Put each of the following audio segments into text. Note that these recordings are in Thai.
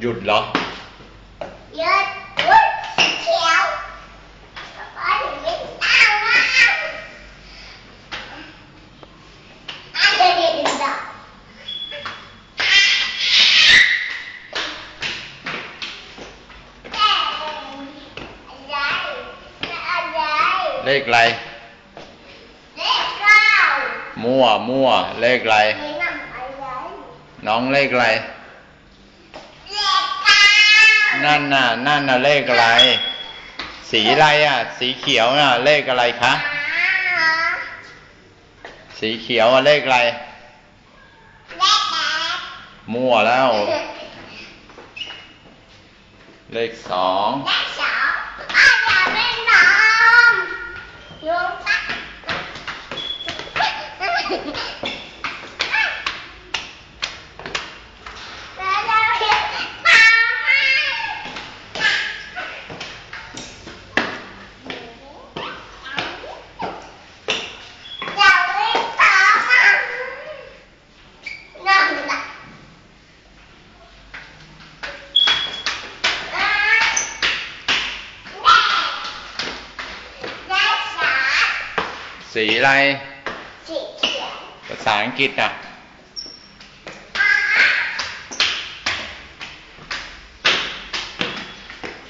หยุดเหรอเยอะอุ้ยสีเขียวป๊าถึงไม่เอานะอันเดียวเดียวเดียวแต่อะไรเลขอะไร เลขเก้ามั่วมั่วเลขอะไร น้องเลขอะไร นั่นน่ะ นั่นน่ะเลขอะไร สีอะไรอะ สีเขียวน่ะ เลขอะไรคะ สีเขียวอะเลขอะไร มั่วแล้ว เลขสอง สีอะไร สีเขียว ภาษาอังกฤษอ่ะ อ่า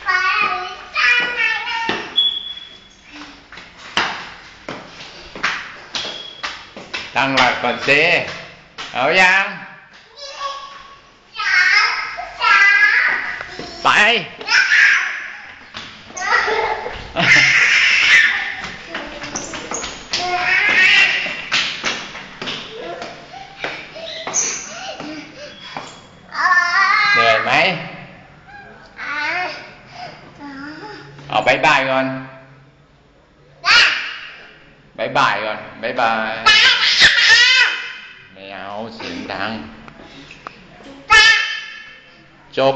ฟ้าลิซ่าไงนะ ตั้งหลักก่อนสิเอายัง สามสาม ไป Ờ, ở dạ. bye bye con. Bye bye con. Bye bye. Mèo xịn thằng. Dạ. Chốt